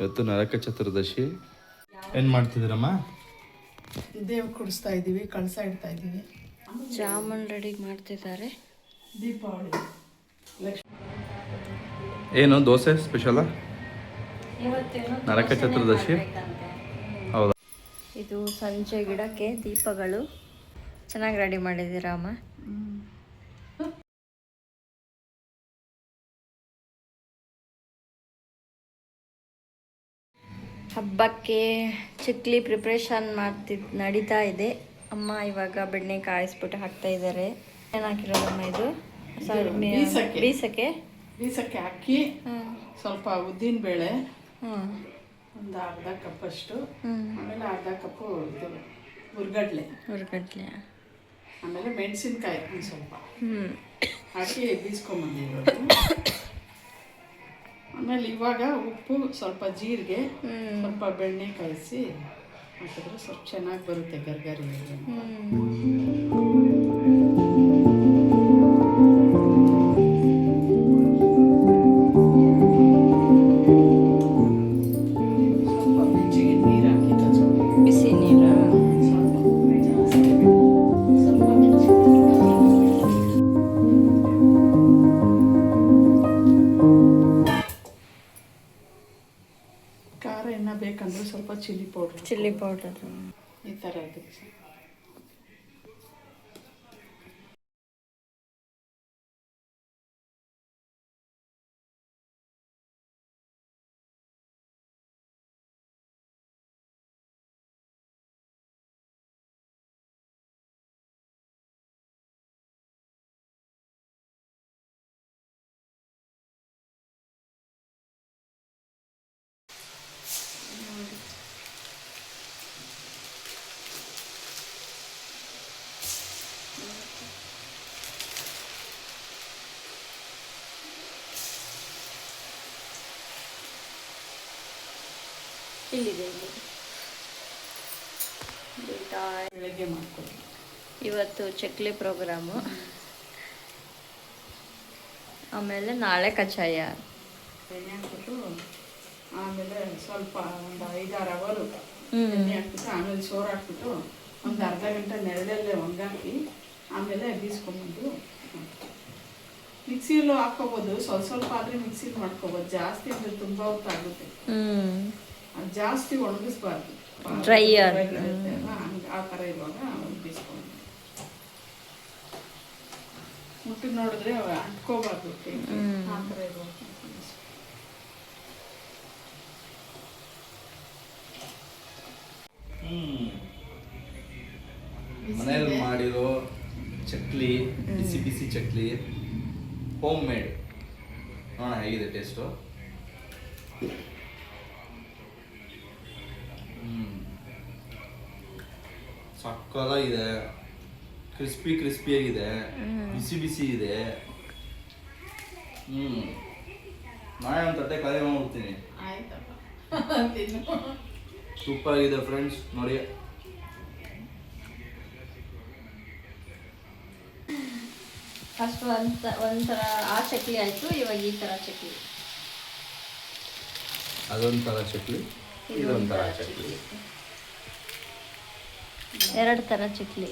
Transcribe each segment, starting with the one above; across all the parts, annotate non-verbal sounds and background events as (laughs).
ಇವತ್ತು ನರಕ ಚತುರ್ದಶಿ. ಏನು ಮಾಡ್ತಿದ್ದೀರಮ್ಮ? ದೇವ್ ಕುಡಿಸ್ತಾ ಇದ್ದೀವಿ ಕಳಸ ಇಡ್ತಾ ಇದ್ದೀವಿ. ಜಾಮೂನ್ ರೆಡಿ ಮಾಡ್ತಿದ್ದಾರೆ. ದೀಪಾವಳಿ. ಏನು ದೋಸೆ ಸ್ಪೆಷಲಾ? ನರಕ ಚತುರ್ದಶಿ? ಹೌದಾ? ಇದು ಸಂಜೆ ಗಿಡಕ್ಕೆ ದೀಪಗಳು. ಚೆನ್ನಾಗಿ ರೆಡಿ ಮಾಡಿದ್ದೀರಾ ಅಮ್ಮ? ಹಬ್ಬಕ್ಕೆ ಚಕ್ಲಿ ಪ್ರಿಪ್ರೇಷನ್ ಮಾಡ್ತಿದ್ ನಡೀತಾ ಇದೆ. ಅಮ್ಮ ಇವಾಗ ಬೆಣ್ಣೆ ಕಾಯಿಸ್ಬಿಟ್ಟು ಹಾಕ್ತಾ ಇದ್ದಾರೆ ಏನು ಹಾಕಿರೋದಮ್ಮ ಇದು? ಸಾರಿ, ಬೀಸಕ್ಕೆ. ಬೀಸಕ್ಕೆ? ಬೀಸಕ್ಕೆ ಅಕ್ಕಿ ಹಾಂ. ಸ್ವಲ್ಪ ಉದ್ದಿನ ಬೇಳೆ ಒಂದು ಅರ್ಧ ಕಪ್ ಅಷ್ಟು. ಆಮೇಲೆ ಅರ್ಧ ಕಪ್ಪು ಇದು ಹುರ್ಗಡ್ಲೆ. ಹುರ್ಗಡ್ಲೆ. ಆಮೇಲೆ ಮೆಣಸಿನ್ಕಾಯಿ ಒಂದು ಸ್ವಲ್ಪ. ಹ್ಞೂ ಹಾಕಿ ಬೀಸ್ಕೊಂಬಂದಿರೋದು ಆಮೇಲೆ ಇವಾಗ ಉಪ್ಪು ಸ್ವಲ್ಪ ಜೀರಿಗೆ ಸ್ವಲ್ಪ ಬೆಣ್ಣೆ ಕಳಿಸಿ ಹಾಕಿದ್ರೆ ಸ್ವಲ್ಪ ಚೆನ್ನಾಗಿ ಬರುತ್ತೆ ಗರ್ಗರಿ ಚಿಲ್ಲಿ ಪೌಡರ್ ಚಿಲ್ಲಿ ಪೌಡರ್. ಈ ಥರ ಇದೆ ಇಲ್ಲಿದೆ ಇಲ್ಲಿ? ಬೆಳಗ್ಗೆ ಮಾಡ್ಕೊಳ್ಳಿ ಇವತ್ತು ಚಕ್ಲಿ ಪ್ರೋಗ್ರಾಮು. ಆಮೇಲೆ ನಾಳೆ ಕಷಾಯ. ಎಣ್ಣೆ ಹಾಕ್ಬಿಟ್ಟು ಆಮೇಲೆ ಸ್ವಲ್ಪ ಒಂದು ಐದಾರು ಅವರು. ಎಣ್ಣೆ ಹಾಕ್ಬಿಟ್ಟು ಆಮೇಲೆ ಸೋರು ಹಾಕ್ಬಿಟ್ಟು ಒಂದು ಅರ್ಧ ಗಂಟೆ ನೆರಳಲ್ಲೇ ಒಣಗಾಕಿ ಆಮೇಲೆ ಬೀಸ್ಕೊಂಬಂದು ಮಿಕ್ಸಿಯಲ್ಲೂ ಹಾಕ್ಕೋಬೋದು. ಸ್ವಲ್ಪ ಸ್ವಲ್ಪ ಆದರೆ ಮಿಕ್ಸಿಲಿ ಮಾಡ್ಕೋಬೋದು. ಜಾಸ್ತಿ ಅಂದರೆ ತುಂಬ ಹೊತ್ತು ಆಗುತ್ತೆ ಹ್ಮ್. ಅದು ಜಾಸ್ತಿ ಒಣಗಿಸ್ಬಾರ್ದು. ಡ್ರೈಯರ್ ಆ ಥರ ಇರುವಾಗ ಒಣಗಿಸ್ಕೊಂಡು ಮುಟ್ಟಿ ನೋಡಿದ್ರೆ ಅಂಟ್ಕೋಬಾರ್ದು. ಆ ಥರ ಇರುವಾಗ ಮನೇಲಿ ಮಾಡಿರೋ ಚಕ್ಲಿ ಬಿಸಿ ಬಿಸಿ ಚಕ್ಲಿ ಹೋಮ್ ಮೇಡ್ ನೋಡೋಣ ಹೇಗಿದೆ ಟೇಸ್ಟು ಸಕ್ಕಲಾಗಿದೆ. ಕ್ರಿಸ್ಪಿ ಕ್ರಿಸ್ಪಿಯಾಗಿದೆ ಬಿಸಿ ಬಿಸಿ ಇದೆ. ಹ್ಮ್. ನಾನು ಒಂದು ತಟ್ಟೆ ಖಾಲಿ ಮಾಡ್ತೀನಿ ಸೂಪರ್ (laughs) ಆಗಿದೆ ಫ್ರೆಂಡ್ಸ್ ನೋಡಿ. ಫಸ್ಟ್ ಒಂದ್ ಒಂಥರ ಆ ಚಕ್ಲಿ ಆಯ್ತು ಇವಾಗ ಈ ಥರ ಚಕ್ಲಿ. ಅದೊಂಥರ ಚಕ್ಲಿ ಇದೊಂಥರ ಚಕ್ಲಿ. ಎರಡು ಥರ ಚಕ್ಲಿ.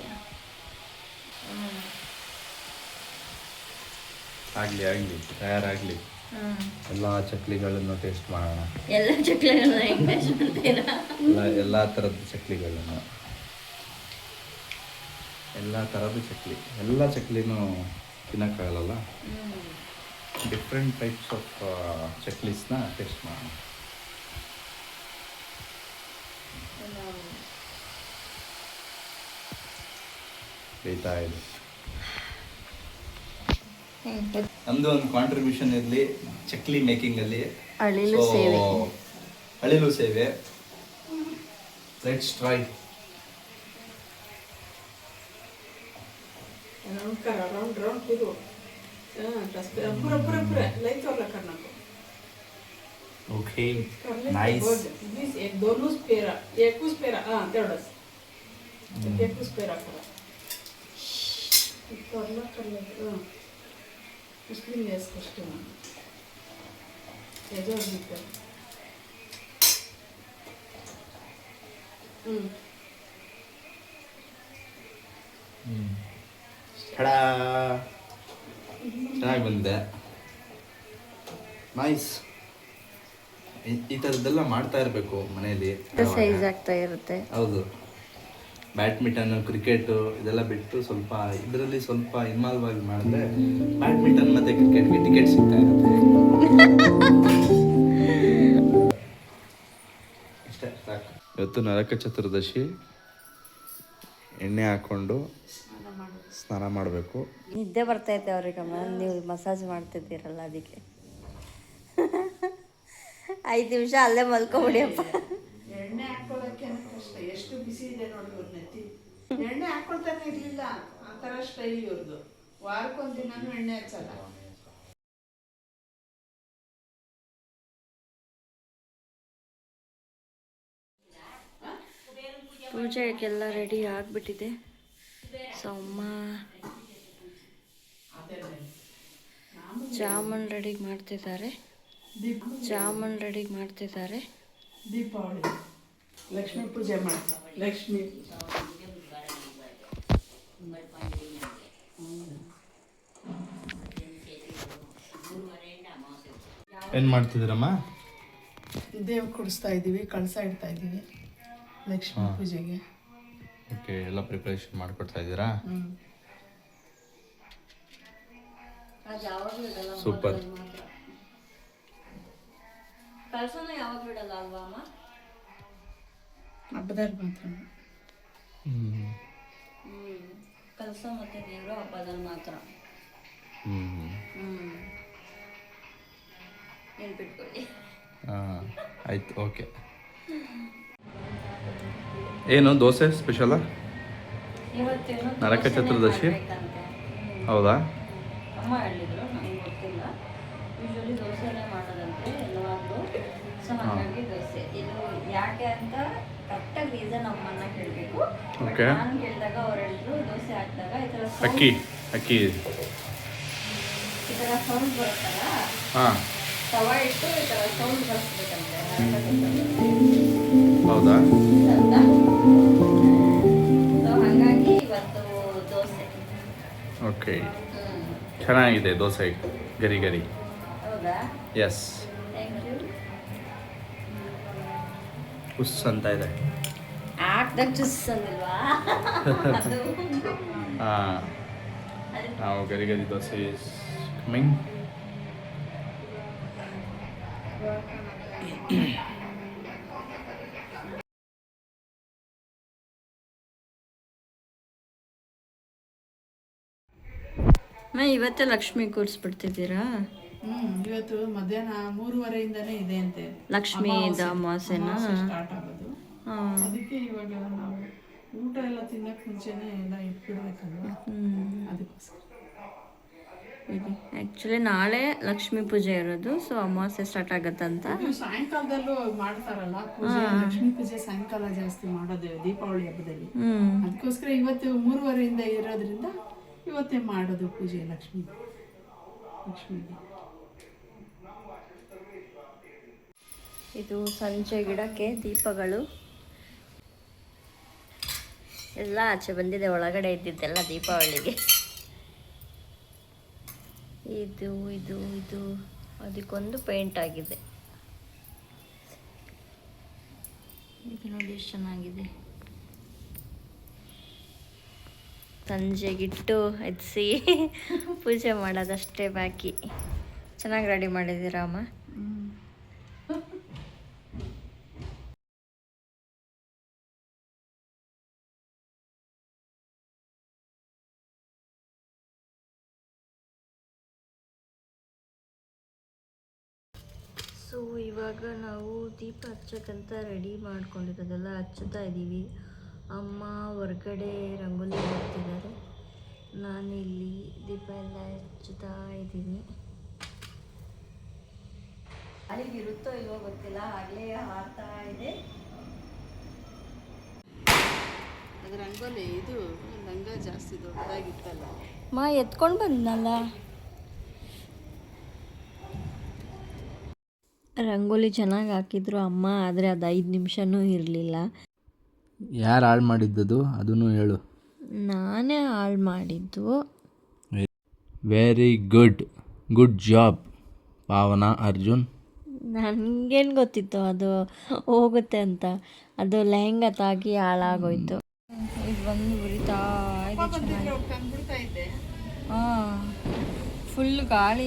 ಆಗಲಿ ಆಗಲಿ ತಯಾರಾಗಲಿ. ಎಲ್ಲಾ ಚಕ್ಲಿಗಳನ್ನು ಟೇಸ್ಟ್ ಮಾಡೋಣ. ಎಲ್ಲ ಚಕ್ಲಿಗಳನ್ನ ಇಂಗ್ಲಿಷ್ ಎಲ್ಲ ಎಲ್ಲ ಥರದ ಚಕ್ಲಿಗಳನ್ನು. ಎಲ್ಲ ಥರದ ಚಕ್ಲಿ. ಎಲ್ಲ ಚಕ್ಲಿನೂ ತಿನ್ನೋಕ್ಕಾಗಲ್ಲ ಡಿಫ್ರೆಂಟ್ ಟೈಪ್ಸ್ ಆಫ್ ಚಕ್ಲೀಸ್ನ ಟೇಸ್ಟ್ ಮಾಡೋಣ. ಬೇಯ್ತಾ ಇದೆ. ನಮ್ದು ಒಂದು ಕಾಂಟ್ರಿಬ್ಯೂಷನ್ ಇರಲಿ ಚಕ್ಲಿ ಮೇಕಿಂಗ್ ಅಲ್ಲಿ. ಅಳಿಲು ಸೇವೆ. ಅಳಿಲು ಸೇವೆ. ಲೆಟ್ಸ್ ಟ್ರೈ ನಮಸ್ಕಾರ ರೌಂಡ್ ರೌಂಡ್ ಇದು. ಪುರ ಪುರ ಪುರ. ಲೈಟ್ ತೋರ್ಲ ಕರ್ನಾಟಕ ಓಕೆ ನೈಸ್ ದಿಸ್ ಏಕ್ ದೋನೂಸ್ ಪೇರ ಏಕೂಸ್ ಪೇರ ಹಾ ತೆರಡಸ್ ಏಕೂಸ್ ಪೇರ ಕರ ఉప్పర్లో పర్లేదు ముస్లిం వేసుకొస్తున్నాం ಚೆನ್ನಾಗಿ ಬಂದಿದೆ. ನೈಸ್ ಈ ಥರದ್ದೆಲ್ಲ ಮಾಡ್ತಾ ಇರಬೇಕು ಮನೆಯಲ್ಲಿ. ಸೈಜ್ ಆಗ್ತಾ ಇರುತ್ತೆ. ಹೌದು. ಬ್ಯಾಡ್ಮಿಂಟನ್ ಕ್ರಿಕೆಟು ಇದೆಲ್ಲ ಬಿಟ್ಟು ಸ್ವಲ್ಪ ಇದರಲ್ಲಿ ಸ್ವಲ್ಪ ಇನ್ವಾಲ್ವ್ ಆಗಿ ಮಾಡಿದ್ರೆ ಬ್ಯಾಡ್ಮಿಂಟನ್ ಮತ್ತೆ ಕ್ರಿಕೆಟ್ಗೆ ಟಿಕೆಟ್ ಸಿಗ್ತಾ ಇರುತ್ತೆ. (laughs) ಅಷ್ಟೇ ಸಾಕು. ಇವತ್ತು ನರಕ ಚತುರ್ದಶಿ. ಎಣ್ಣೆ ಹಾಕೊಂಡು ಸ್ನಾನ ಮಾಡಬೇಕು. ನಿದ್ದೆ ಬರ್ತಾ ಬರ್ತೈತೆ ಅವ್ರಿಗೆ ನೀವು ಮಸಾಜ್ ಮಾಡ್ತಿದ್ದೀರಲ್ಲ ಅದಕ್ಕೆ. (laughs) ಐದು ನಿಮಿಷ ಅಲ್ಲೇ ಮಲ್ಕೊಬಿಡಿಯಪ್ಪ ಎಣ್ಣೆ ಹಾಕೊಳ್ಳೋಕೆ ಕಷ್ಟ ಎಷ್ಟು ಬಿಸಿ ನೋಡಿ ಇವ್ರ ನೆತ್ತಿ ಎಣ್ಣೆ ಹಾಕೊಳ್ತಾನೆ ಇರ್ಲಿಲ್ಲ. ಆ ಥರ ಸ್ಟೈಲ್ ಇವ್ರದ್ದು ವಾರಕ್ಕೊಂದು ದಿನನೂ ಎಣ್ಣೆ ಹಚ್ಚಲ್ಲ. ಪೂಜೆಗೆಲ್ಲ ರೆಡಿ ಆಗಿಬಿಟ್ಟಿದೆ. ಸೊ ಅಮ್ಮ ಜಾಮೂನ್ ರೆಡಿ ಮಾಡ್ತಿದ್ದಾರೆ. ಜಾಮೂನ್ ರೆಡಿ ಮಾಡ್ತಿದ್ದಾರೆ. ದೀಪಾವಳಿ. ಲಕ್ಷ್ಮೀ ಪೂಜೆ ಮಾಡ್ತಾರೆ. ಲಕ್ಷ್ಮೀ. ಏನು ಮಾಡ್ತಿದ್ದೀರಮ್ಮ? ದೇವ್ ಕುಡಿಸ್ತಾ ಇದ್ದೀವಿ ಕಳಸ ಇಡ್ತಾ ಇದ್ದೀವಿ ಲಕ್ಷ್ಮೀ ಪೂಜೆಗೆ. ಓಕೆ ಎಲ್ಲ ಪ್ರಿಪ್ರೇಷನ್ ಮಾಡ್ಕೊಡ್ತಾ ಇದ್ದೀರಾ? ಸೂಪರ್ ಕಳ್ಸೋಣ ಯಾವಾಗ ಬಿಡಲ್ಲ ಅಲ್ವಾ ಅಮ್ಮ? ಹಬ್ಬದಲ್ಲಿ ಮಾತ್ರ. ಹ್ಞೂ ಕಲಸ ಮತ್ತೆ ದೇವರು ಹಬ್ಬದಲ್ಲಿ ಮಾತ್ರ. ಹ್ಞೂ ಹ್ಞೂ ನೆನ್ಪಿಟ್ಕೊಳ್ಳಿ ಹಾಂ ಆಯ್ತು ಓಕೆ. ಏನು ದೋಸೆ ಸ್ಪೆಷಲ ಇವತ್ತೇನು ನರಕ ಚತುರ್ದಶಿ? ಹೌದಾ? ಅಮ್ಮ ಹೇಳಿದ್ರು ನನಗೆ ಗೊತ್ತಿಲ್ಲ. ಯೂಶ್ವಲಿ ದೋಸೆನೇ ಮಾಡೋದಂತೆ ಎಲ್ಲವಾಗಲೂ ಸೊ ಹಾಗಾಗಿ ದೋಸೆ. ಇದು ಯಾಕೆ ಅಂತ ಕರೆಕ್ಟಾಗಿ ರೀಸನ್ ಅಮ್ಮನ್ನ ಕೇಳಬೇಕು. ಓಕೆ ನಾನು ಕೇಳಿದಾಗ ಅವರೆಲ್ಲರೂ ದೋಸೆ ಹಾಕಿದಾಗ ಈ ಥರ ಅಕ್ಕಿ ಅಕ್ಕಿ. ಈ ಥರ ಸೌಂಡ್ ಬರುತ್ತಲ್ಲ? ಹಾಂ. ತವ ಇಟ್ಟು ಈ ಥರ ಸೌಂಡ್ ಬರ್ಸ್ಬೇಕಂತೆ ಹೌದಾ? ಸೊ ಹಾಗಾಗಿ ಇವತ್ತು ದೋಸೆ. ಓಕೆ ಚೆನ್ನಾಗಿದೆ ದೋಸೆ ಗರಿ ಗರಿ. ಹೌದಾ? ಎಸ್ ಉಸ್ ಅಂತ ಇದೆ. ಹಾಂ. ನಾವು ಗರಿ ಗರಿ ದೋಸೆ ಇಸ್ ಕಮಿಂಗ್ ಮಾ ಇವತ್ತೇ ಲಕ್ಷ್ಮಿ ಕೂರಿಸ್ಬಿಡ್ತಿದ್ದೀರಾ? ಹ್ಮ್ ಇವತ್ತು ಮಧ್ಯಾಹ್ನ ಮೂರುವರೆಯಿಂದಾನೇ ಇದೆ ಅಂತೆ. ಲಕ್ಷ್ಮೀ ಅಮಾವಾಸ್ಯೆನ? ಸ್ಟಾರ್ಟ್ ಆಗೋದು. ಅದಕ್ಕೆ ಇವಾಗ ನಾವು ಊಟ ಎಲ್ಲ ತಿನ್ನಕ್ ಮುಂಚೆನೆ ಎಲ್ಲ ಇಟ್ಬಿಡ್ಬೇಕಲ್ವಾ? ಅದಕ್ಕೋಸ್ಕರ. ಆ್ಯಕ್ಚುಲಿ ನಾಳೆ ಲಕ್ಷ್ಮಿ ಪೂಜೆ ಇರೋದು ಸೊ ಅಮಾವಾಸ್ಯೆ ಸ್ಟಾರ್ಟ್ ಆಗತ್ತಂತ. ಇದು ಸಾಯಂಕಾಲದಲ್ಲೂ ಮಾಡ್ತಾರಲ್ಲ ಪೂಜೆ ಲಕ್ಷ್ಮೀ ಪೂಜೆ ಸಾಯಂಕಾಲ ಜಾಸ್ತಿ ಮಾಡೋದು ದೀಪಾವಳಿ ಹಬ್ಬದಲ್ಲಿ. ಅದಕ್ಕೋಸ್ಕರ ಇವತ್ತು ಮೂರುವರೆಯಿಂದ ಇರೋದ್ರಿಂದ ಇವತ್ತೇ ಮಾಡೋದು ಪೂಜೆ ಲಕ್ಷ್ಮಿ ಲಕ್ಷ್ಮಿಗೆ ಇದು ಸಂಜೆ ಗಿಡಕ್ಕೆ ದೀಪಗಳು. ಎಲ್ಲ ಆಚೆ ಬಂದಿದೆ, ಒಳಗಡೆ ಇದ್ದಿದ್ದೆಲ್ಲ ದೀಪಾವಳಿಗೆ. ಇದು ಇದು ಇದು. ಅದಕ್ಕೊಂದು ಪೇಂಟ್ ಆಗಿದೆ. ಇದು ನೋಡಿ ಎಷ್ಟು ಚೆನ್ನಾಗಿದೆ. ಸಂಜೆಗಿಟ್ಟು ಹಚ್ಚಿ (laughs) ಪೂಜೆ ಮಾಡೋದಷ್ಟೇ ಬಾಕಿ. ಚೆನ್ನಾಗಿ ರೆಡಿ ಮಾಡಿದ್ದೀರಾ ಸೊ ಇವಾಗ ನಾವು ದೀಪ ಹಚ್ಚಕ್ಕಂತ ರೆಡಿ ಮಾಡ್ಕೊಂಡಿರೋದೆಲ್ಲ ಹಚ್ಚುತ್ತಾ ಇದ್ದೀವಿ. ಅಮ್ಮ ಹೊರಗಡೆ ರಂಗೋಲಿ ಹಾಕ್ತಿದ್ದಾರೆ. ನಾನಿಲ್ಲಿ ದೀಪ ಎಲ್ಲ ಹಚ್ಚುತ್ತಾ ಇದ್ದೀನಿ. ಅಲ್ಲಿಗೆ ಇರುತ್ತೋ ಇಲ್ವೋ ಗೊತ್ತಿಲ್ಲ ಆಗಲೇ ಹಾರ್ತಾ ಇದೆ. ಅದು ರಂಗೋಲಿ ಇದು ರಂಗ ಜಾಸ್ತಿ ದೊಡ್ಡದಾಗಿತ್ತಲ್ಲ. ಮಾ ಎತ್ಕೊಂಡು ಬಂದ್ನಲ್ಲ? ರಂಗೋಲಿ ಚೆನ್ನಾಗಿ ಹಾಕಿದ್ರು ಅಮ್ಮ ಆದರೆ ಅದು ಐದು ನಿಮಿಷನೂ ಇರಲಿಲ್ಲ. ಯಾರು ಹಾಳು ಮಾಡಿದ್ದದು? ಅದನ್ನು ಹೇಳು. ನಾನೇ ಹಾಳು ಮಾಡಿದ್ದು. ವೆರಿ ಗುಡ್ ಗುಡ್ ಜಾಬ್ ಪಾವನ ಅರ್ಜುನ್. ನನಗೇನು ಗೊತ್ತಿತ್ತು ಅದು ಹೋಗುತ್ತೆ ಅಂತ. ಅದು ಲೆಹಂಗಾ ತಾಗಿ ಹಾಳಾಗೋಯ್ತು. ಇದು ಬಂದು ಉರಿತಾ ಇದೆ ಹಾಂ. ಫುಲ್ ಗಾಳಿ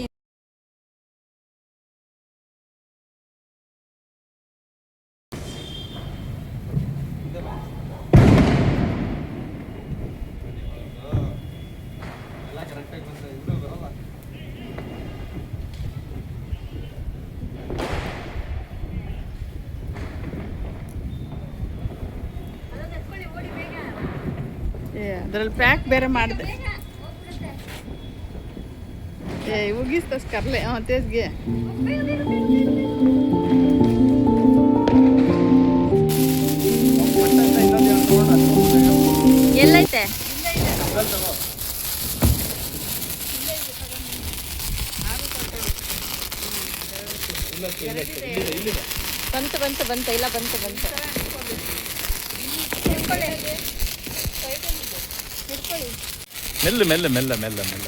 ಏ ಅದ್ರಲ್ಲಿ ಪ್ಯಾಕ್ ಬೇರೆ ಮಾಡಿದೆ. ಏ ಉಗಿಸ್ತಸ್ ಕರ್ಲೆ ಹಾಂ ತೇಜ್ಗೆ ಎಲ್ಲೈತೆ? ಬಂತು ಬಂತು, ಬಂತ, ಇಲ್ಲ ಬಂತು ಬಂತು. மெல்ல மெல்ல மெல்ல மெல்ல மெல்ல